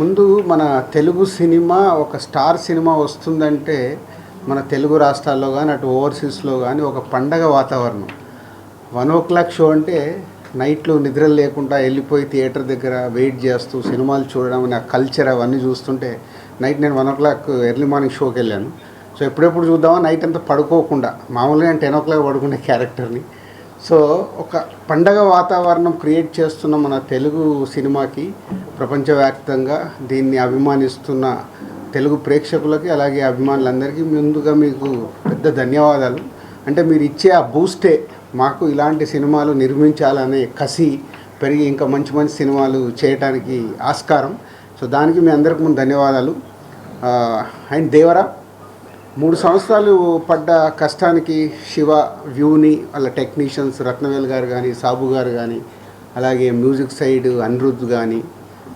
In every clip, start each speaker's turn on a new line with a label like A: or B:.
A: ముందు మన తెలుగు సినిమా ఒక స్టార్ సినిమా వస్తుందంటే మన తెలుగు రాష్ట్రాల్లో కానీ అటు ఓవర్సీస్లో కానీ ఒక పండగ వాతావరణం. వన్ ఓ క్లాక్ షో అంటే నైట్లో నిద్ర లేకుండా వెళ్ళిపోయి థియేటర్ దగ్గర వెయిట్ చేస్తూ సినిమాలు చూడడం ఆ కల్చర్ అవన్నీ చూస్తుంటే నైట్ నేను one o'clock early morning షోకి వెళ్ళాను. సో ఎప్పుడెప్పుడు చూద్దామా నైట్ అంతా పడుకోకుండా మామూలుగా నేను టెన్ ఓ క్లాక్ పడుకునే క్యారెక్టర్ని. సో ఒక పండగ వాతావరణం క్రియేట్ చేస్తున్న మన తెలుగు సినిమాకి ప్రపంచవ్యాప్తంగా దీన్ని అభిమానిస్తున్న తెలుగు ప్రేక్షకులకి అలాగే అభిమానులందరికీ ముందుగా మీకు పెద్ద ధన్యవాదాలు. అంటే మీరు ఇచ్చే ఆ బూస్టే మాకు ఇలాంటి సినిమాలు నిర్మించాలనే కసి పెరిగి ఇంకా మంచి మంచి సినిమాలు చేయటానికి ఆస్కారం. సో దానికి మీ అందరికి ముందు ధన్యవాదాలు. అండ్ దేవరా మూడు సంవత్సరాలు పడ్డ కష్టానికి శివ వ్యూని వాళ్ళ టెక్నీషియన్స్ రత్నవేల్ గారు కానీ సాబు గారు కానీ అలాగే మ్యూజిక్ సైడ్ అనిరుద్ధ్ కానీ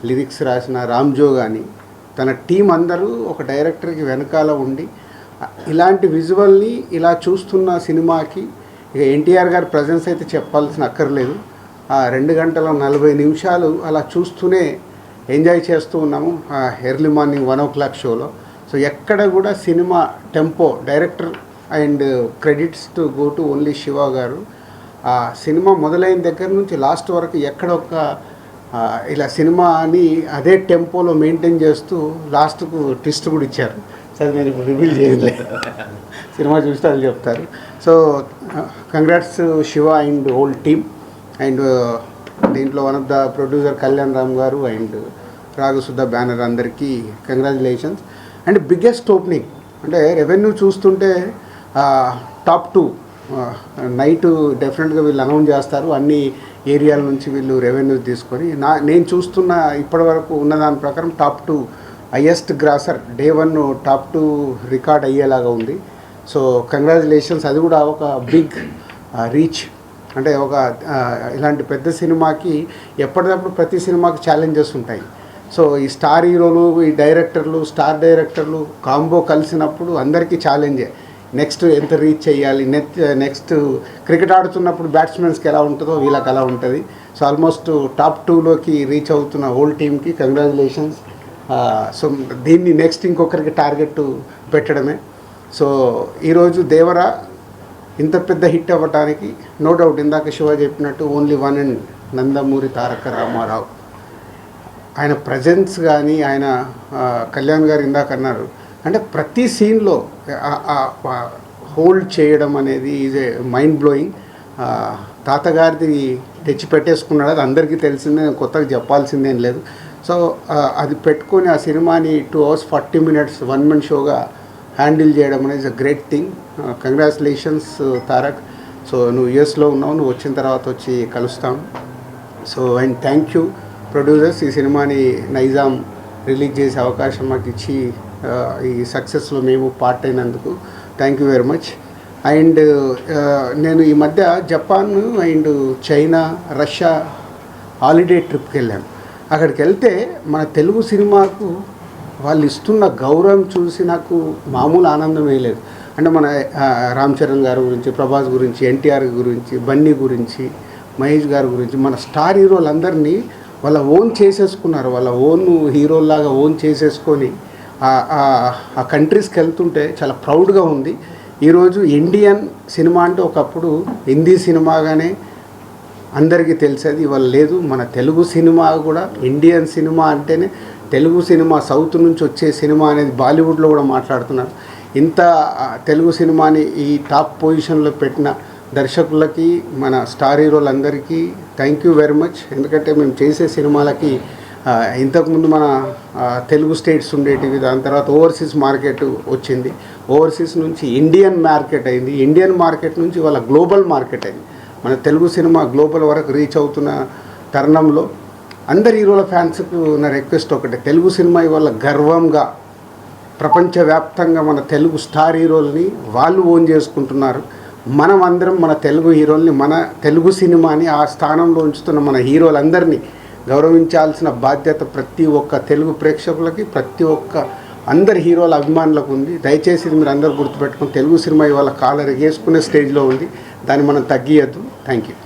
A: లిరిక్స్ రాసిన రామ్జో కానీ తన టీం అందరూ ఒక డైరెక్టర్కి వెనకాల ఉండి ఇలాంటి విజువల్ని ఇలా చూస్తున్న సినిమాకి ఇక ఎన్టీఆర్ గారి ప్రజెన్స్ అయితే చెప్పాల్సిన అక్కర్లేదు. ఆ రెండు గంటల నలభై నిమిషాలు అలా చూస్తూనే ఎంజాయ్ చేస్తూ ఉన్నాము early morning one o'clock షోలో. సో ఎక్కడ కూడా cinema tempo director and credits to go to only Shiva garu ఆ సినిమా మొదలైన దగ్గర నుంచి లాస్ట్ వరకు ఎక్కడ ఒక ఇలా సినిమాని అదే టెంపోలో మెయింటైన్ చేస్తూ లాస్ట్కు ట్విస్ట్ కూడా ఇచ్చారు. సరే నేను ఇప్పుడు రివీల్ చేయలేదు సినిమా చూస్తే వాళ్ళు చెప్తారు. So congrats Shiva and old team and దీంట్లో one of the producer Kalyan Ram garu and రాఘసుద్ధ banner అందరికీ కంగ్రాచులేషన్స్. అండ్ బిగ్గెస్ట్ ఓపెనింగ్ అంటే రెవెన్యూ చూస్తుంటే టాప్ టూ నైట్ డెఫినెట్గా వీళ్ళు అనౌన్స్ చేస్తారు. అన్ని ఏరియాల నుంచి వీళ్ళు రెవెన్యూ తీసుకొని నా నేను చూస్తున్న ఇప్పటివరకు ఉన్న దాని ప్రకారం top two highest grosser day one top two record అయ్యేలాగా ఉంది. సో కంగ్రాచులేషన్స్ అది కూడా ఒక బిగ్ రీచ్. అంటే ఒక ఇలాంటి పెద్ద సినిమాకి ఎప్పటికప్పుడు ప్రతి సినిమాకి ఛాలెంజెస్ ఉంటాయి. సో ఈ స్టార్ హీరోలు ఈ డైరెక్టర్లు స్టార్ డైరెక్టర్లు కాంబో కలిసినప్పుడు అందరికీ ఛాలెంజే నెక్స్ట్ ఎంత రీచ్ చేయాలి? నెక్స్ట్ నెక్స్ట్ క్రికెట్ ఆడుతున్నప్పుడు బ్యాట్స్మెన్స్కి ఎలా ఉంటుందో వీళ్ళకి అలా ఉంటుంది. సో ఆల్మోస్ట్ టాప్ టూలోకి రీచ్ అవుతున్న హోల్ టీమ్కి కంగ్రాచులేషన్స్ సో దీన్ని నెక్స్ట్ ఇంకొకరికి టార్గెట్ పెట్టడమే. సో ఈరోజు దేవరా ఇంత పెద్ద హిట్ అవ్వటానికి నో డౌట్ ఇందాక శివ చెప్పినట్టు only one and Nandamuri Taraka Rama Rao. ఆయన ప్రజెన్స్ కానీ ఆయన కళ్యాణ్ గారు ఇందాక అన్నారు. అంటే ప్రతి సీన్లో హోల్డ్ చేయడం అనేది ఈజ్ ఏ మైండ్ బ్లోయింగ్ తాతగారిది తెచ్చి పెట్టేసుకున్నాడు అది అందరికీ తెలిసిందే కొత్తగా చెప్పాల్సిందేం లేదు. సో అది పెట్టుకొని ఆ సినిమాని two hours forty minutes one man షోగా handle చేయడం అనేది a great thing congratulations Tarak so నువ్వు యూఎస్లో ఉన్నావు నువ్వు వచ్చిన తర్వాత వచ్చి కలుస్తాం. So and thank you producers ఈ సినిమాని నైజాం రిలీజ్ చేసే అవకాశం మాకు ఇచ్చి ఈ సక్సెస్లో మేము పార్ట్ అయినందుకు thank you very much. And నేను ఈ మధ్య Japan and China Russia holiday ట్రిప్కి వెళ్ళాను అక్కడికి వెళ్తే మన తెలుగు సినిమాకు వాళ్ళు ఇస్తున్న గౌరవం చూసి నాకు మామూలు ఆనందం లేదు. అంటే మన రామ్ చరణ్ గారి గురించి ప్రభాస్ గురించి ఎన్టీఆర్ గురించి బన్నీ గురించి మహేష్ గారి గురించి మన స్టార్ హీరోలందరినీ వాళ్ళ ఓన్ చేసేసుకున్నారు. వాళ్ళ ఓన్ హీరోల్లాగా ఓన్ చేసేసుకొని ఆ- కంట్రీస్కి వెళ్తుంటే చాలా ప్రౌడ్గా ఉంది. ఈరోజు ఇండియన్ సినిమా అంటే ఒకప్పుడు హిందీ సినిమాగానే అందరికీ తెలిసేది ఇవాళ లేదు. మన తెలుగు సినిమా కూడా ఇండియన్ సినిమా అంటేనే తెలుగు సినిమా సౌత్ నుంచి వచ్చే సినిమా అనేది బాలీవుడ్లో కూడా మాట్లాడుతున్నారు. ఇంత తెలుగు సినిమాని ఈ టాప్ పొజిషన్లో పెట్టిన దర్శకులకి మన స్టార్ హీరోలందరికీ థ్యాంక్ యూ వెరీ మచ్ ఎందుకంటే మేము చేసే సినిమాలకి ఇంతకుముందు మన తెలుగు స్టేట్స్ ఉండేటివి దాని తర్వాత ఓవర్సీస్ మార్కెట్ వచ్చింది. ఓవర్సీస్ నుంచి ఇండియన్ మార్కెట్ అయింది. ఇండియన్ మార్కెట్ నుంచి వాళ్ళ గ్లోబల్ మార్కెట్ అయింది. మన తెలుగు సినిమా గ్లోబల్ వరకు రీచ్ అవుతున్న తరుణంలో అందరి హీరోల ఫ్యాన్స్కు నా రిక్వెస్ట్ ఒకటే. తెలుగు సినిమా ఇవాళ గర్వంగా ప్రపంచవ్యాప్తంగా మన తెలుగు స్టార్ హీరోల్ని వాళ్ళు ఓన్ చేసుకుంటున్నారు. మనం అందరం మన తెలుగు హీరోల్ని మన తెలుగు సినిమాని ఆ స్థానంలో ఉంచుతున్న మన హీరోలందరినీ గౌరవించాల్సిన బాధ్యత ప్రతి ఒక్క తెలుగు ప్రేక్షకులకి ప్రతి ఒక్క అందరి హీరోల అభిమానులకు ఉంది. దయచేసి ఇది మీరు అందరూ గుర్తుపెట్టుకుని తెలుగు సినిమా ఇవాళ కాలర్ ఎగేసుకునే స్టేజ్లో ఉంది. దాన్ని మనం తగ్గియద్దు. Thank you.